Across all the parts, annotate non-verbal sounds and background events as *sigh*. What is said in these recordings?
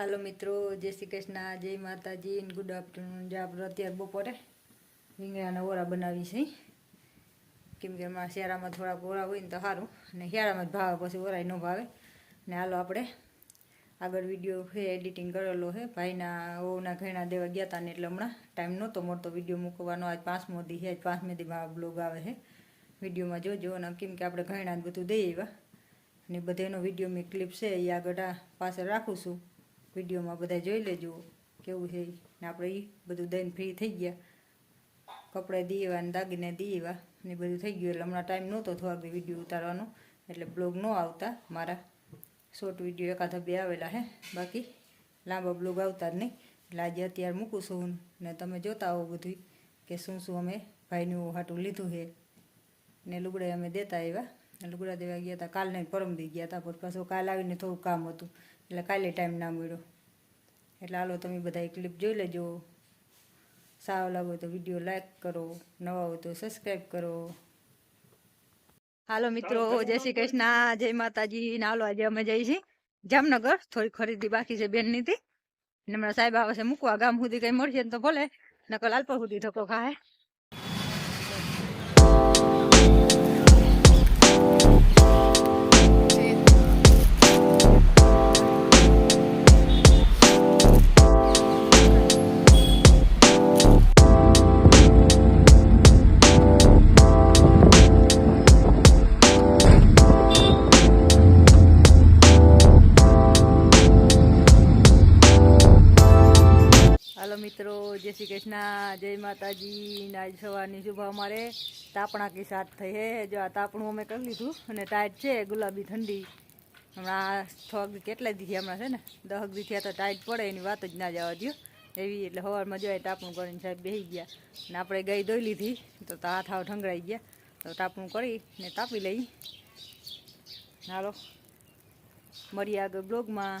હાલો મિત્રો, જય શ્રી કૃષ્ણ, જય માતાજી ગુડ આફ્ટરનૂન જે આપણે અત્યારે બપોરે રીંગણાના ઓરા બનાવી છે કેમ કે એમાં શિયાળામાં થોડાક ઓરા હોય ને તો સારું, અને શિયાળામાં જ ભાવે, પછી ઓરાય ન ભાવે. ને હાલો આપણે આગળ વીડિયો છે એડિટિંગ કરેલો છે. ભાઈના ઓના ઘણા દેવા ગયા હતા ને એટલે હમણાં ટાઈમ નહોતો મળતો વીડિયો મૂકવાનો. આજ પાંચમો દી આજ પાંચમે દી બ્લોગ આવે છે. વિડીયોમાં જોજો, અને કેમ કે આપણે ઘણા જ બધું દઈ આવ્યા. અને બધાનો વીડિયો મેં ક્લિપ છે, એ આગળ પાછળ રાખું છું. વિડીયોમાં બધા જોઈ લેજો, કેવું છે? ને આપણે એ બધું દઈને ફ્રી થઈ ગયા. કપડાં દીવા ને દાગીને દીવા ને બધું થઈ ગયું. એટલે હમણાં ટાઈમ નહોતો થોડાક દી વીડિયો ઉતારવાનો. એટલે બ્લોગ ન આવતા મારા. શોર્ટ વીડિયો એકાદા બે આવેલા હે. બાકી લાંબા બ્લોગ આવતા જ નહીં. એટલે આજે અત્યારે મૂકું છું ને તમે જોતા આવો બધું કે શું શું અમે ભાઈનું હાટું લીધું છે. ને લુગડા અમે દેતા આવ્યા. લુગડા દેવા ગયા હતા. કાલને પરમ દી ગયા હતા પછી પાછું કાલ આવીને થોડું કામ હતું. એટલે કાલે ટાઈમ ના મળ્યો. એટલે હાલો તમે બધા ક્લિપ જોઈ લેજો. સારો લાગો હોય તો વીડિયો લાઈક કરો. નવા હોય તો સબસ્ક્રાઈબ કરો. હાલો મિત્રો જય શ્રી કૃષ્ણ. જય માતાજી. ને હાલો આજે અમે જઈએ છીએ જામનગર. થોડી ખરીદી બાકી છે બેનની હતી. ને હમણાં સાહેબ આવે છે મૂકવા. ગામ સુધી કઈ મળશે ને તો ભલે. નકર લાલપર સુધી ધક્કો ખાય. હાલો મિત્રો, જય શ્રી કૃષ્ણ, જય માતાજી આજ સવારની શુભ અમારે તાપણા કી સાથ થઈ હે. જો આ તાપણું અમે કરી લીધું અને ટાઈટ છે, ગુલાબી ઠંડી. હમણાં દી કેટલા દી હમણાં છે ને? દહક દી થયા તો ટાઈટ પડે, એની વાત જ ના જવા દો એવી એટલે સવારમાં જોઈએ તાપણું કરીને સાહેબ બેસી ગયા. ને આપણે ગઈ દોઈ લીધી, તો તો હાથ હાવ ઠંગરાઈ ગયા. તો તાપણું કરી ને તાપી લઈ. હાલો. મળીએ આગળ બ્લોગમાં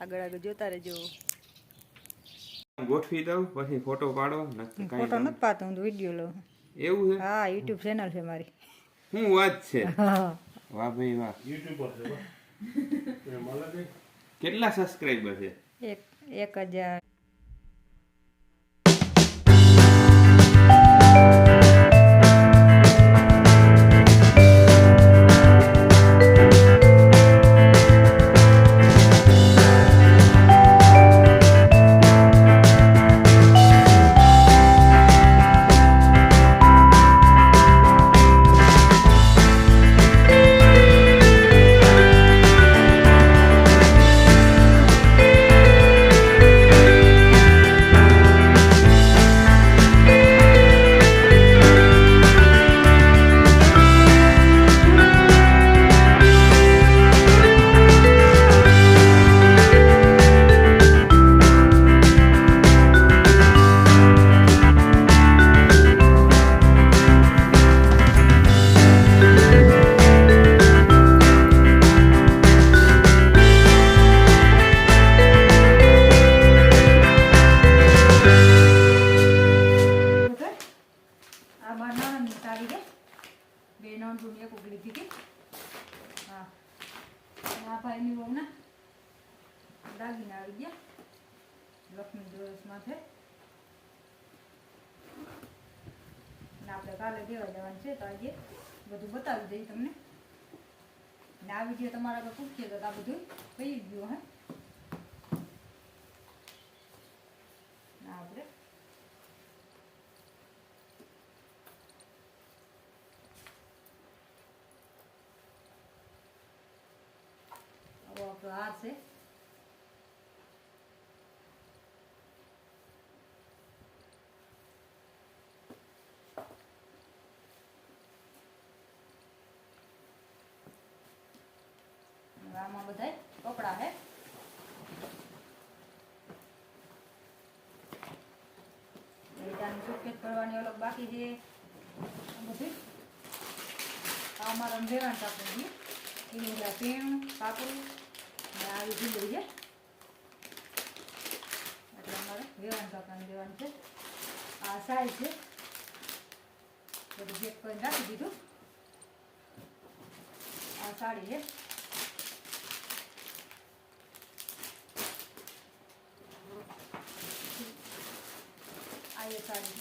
આગળ આગળ જોતા રહેજો. ગોઠવી દઉં પછી ફોટો પાડો ફોટો નથી પાતો હું વીડિયો લઉં એવું છે? હા યુટ્યુબ ચેનલ છે મારી. શું વાત છે? *laughs* વાહ ભાઈ વાહ. કેટલા સબસ્ક્રાઇબર છે? એક એક હજાર. બે નોંધું એક ઉગલી દીધી હા. આ ભાઈની વહુના દાગીના આવી ગયા, લક્ષ્મી છે અને આપણે કાલે દેવા જવાનું છે, તો આજે બધું બતાવી દઈએ તમને. ને આ વીડિયો તમારા આગળ પૂછીએ તો આ બધું કહી ગયું, હે. આપણે આવો આપણો આ છે. આમાં બધા કપડા હે. અલગ બાકી આ બધું આ અમારા વેવાણ કાપડ આવી ભીંડી છે એટલે અમારે વેવાણ કાકાને દેવાનું છે આ સાઈ છે બધું ચેક કરીને રાખી દીધું આ સાડી છે આ એ સાડી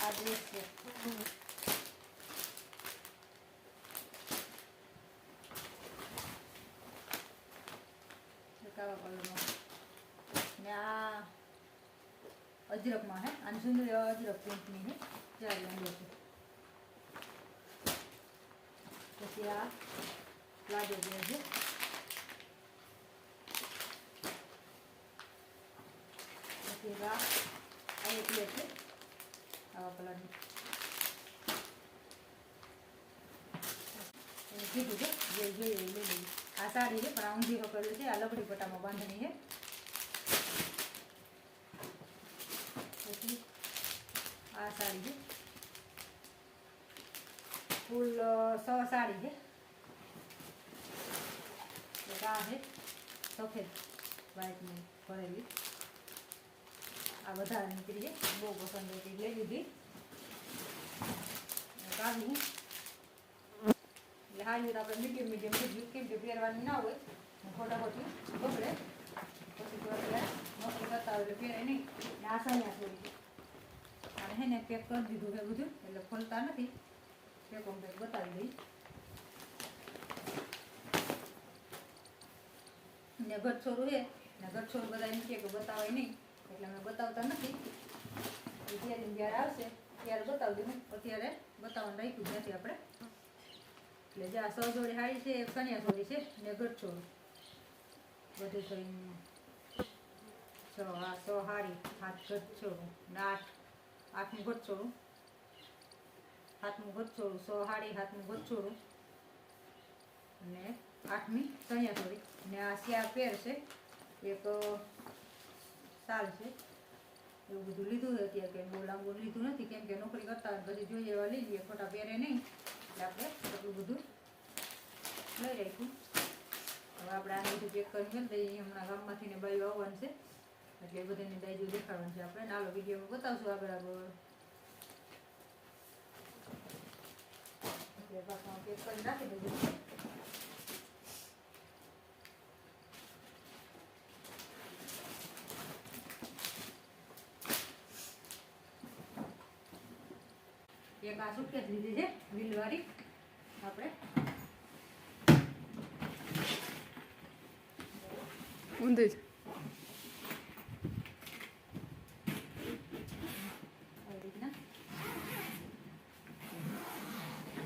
આ ડ્રેસ છે અજરકમાં હે? આની સુંદર અજરક પ્રિન્ટની હે? ચાર અંદર છે પછી આ ડ્રેસ છે. પછી આ આ એક છે. આવા કલરની. કીધું છે જે જોઈએ લઈ લઈએ આ સાડી છે, પણ આ ઊંધી પકડેલું છે, આ લગડી પટામાં બાંધણી છે પછી આ સાડી છે ફૂલ સ સાડી છે આ છે સફેદ વ્હાઈટની ભરેલી આ વધારે નીકળી છે બહુ પસંદ હતી લઈ લીધી કાઢી એટલે હાલ આપણે મીડિયમ મીડિયમ લીધું કેમ કે પહેરવાની ના હોય ને ફટાફટ બગડે પછી મસ્ત કરતા હોય એટલે પહેરે નહીં આસાની આ સણ્યા થોડી અને હે ને પેક કરી દીધું છે બધું, એટલે ખોલતા નથી. પેક હું પેક બતાવી દઈ. ને ગઠછોરું છે, ને ગઠછોરું બધા એમ કે બતાવાય નહીં, એટલે અમે બતાવતા નથી. જ્યારે જ્યારે આવશે, ત્યારે બતાવજો ને અત્યારે બતાવવાનું રાખ્યું નથી આપણે. એટલે જે આ સો જોડી હાડી છે એ કન્યા છે, ને ગઠછોરું બધું થઈને છ, આ સો હાડી હાથ ગઠછોરું ને આઠ આઠમું ગઠછોરું હાથમું ગઠછોરું સો હાડી હાથમું ગઠછોરું અને આઠમી ચણિયા ચોળી ને આ શિયાળ પેર છે, એક સાલ છે. એવું બધું લીધું હતું કે બહુ લાંબુ લીધું નથી, કેમ કે નોકરી કરતા બધી જોઈએ એવા લઈ લઈએ, ખોટા પહેરે નહીં. એટલે આપણે એટલું બધું લઈ રાખ્યું. હવે આપણે આ બધું ચેક કરી મેળ દઈએ હમણાં ગામમાંથી ને બાયું આવવાનું છે. એટલે એ બધાની દાઈજો દેખાડવાનું છે આપણે. નાલો વીડિયો બતાવશું આગળ આગળ. એટલે રાખી દઈએ એક આ સુટકેસ લીધી છે વ્હીલવાળી આપણે. ઊંધી જ આવી રીતના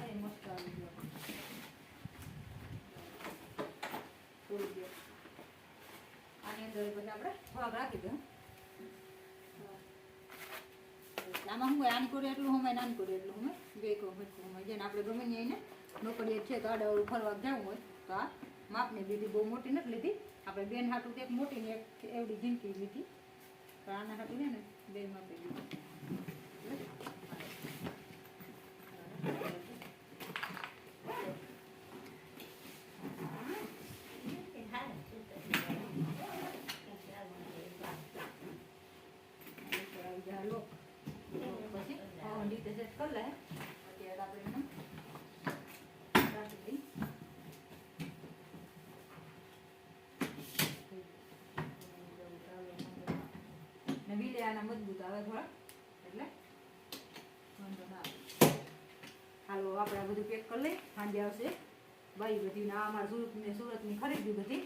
અરે મસ્ત આવી ગયો તોડી ગયો થોડાક રાખી દઉં. આમાં હું આની કોરે એટલું હોય નાની કોરે એટલું હોય બે કહું હરખું જેને આપણે ગમે એને નોકરીએ છે તો આડા ફરવા જવું હોય, તો આ માપની લીધી બહુ મોટી નથી લીધી. આપણે બેન હાટું એક મોટી ને એક એવડી ઝીંકી લીધી. તો આના હાટું છે ને બે માપી લીધી. ઊંડી તે સેટ કરી લે અત્યારે આપણે એનું રાખી દઈ ને બીલે આના મજબૂત આવે થોડા એટલે વાંધો ના હાલો આપણે બધું પેક કરી લઈ સાંજે આવશે ભાઈ બધી ને અમારા સુરતની સુરતની ખરીદી બધી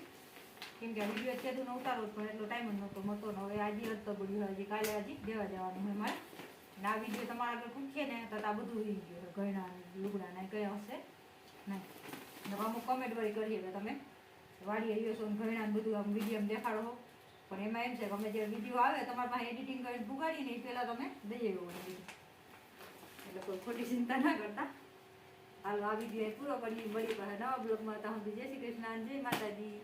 કેમ કે વીડિયો અત્યારે ઉતારો પણ એટલો ટાઈમ જ નહોતો મળતો હવે આજે હતો પડ્યો હજી કાલે હજી દેવા જવાનું હોય મારે ને આ વીડિયો તમારા આગળ પૂછીએ ને તો આ બધું રહી ગયું. ઘણા લુગડા ને કયા હશે નહીં. ને અમુક કમેન્ટ વળી કરીએ કે તમે. વાળી આવ્યો છો ને ઘણા બધું આમ વીડિયો દેખાડો પણ એમાં એમ છે કે અમે જે વીડિયો આવે તમારા પાસે એડિટિંગ કરીને પુગાડીને એ પહેલાં તમે દઈ આવ્યો એટલે કોઈ ખોટી ચિંતા ના કરતા. હાલો, આ વીડિયો પૂરો કરી વળી પાસે નવા બ્લોગમાં. ત્યાં જય શ્રી કૃષ્ણ જય માતાજી.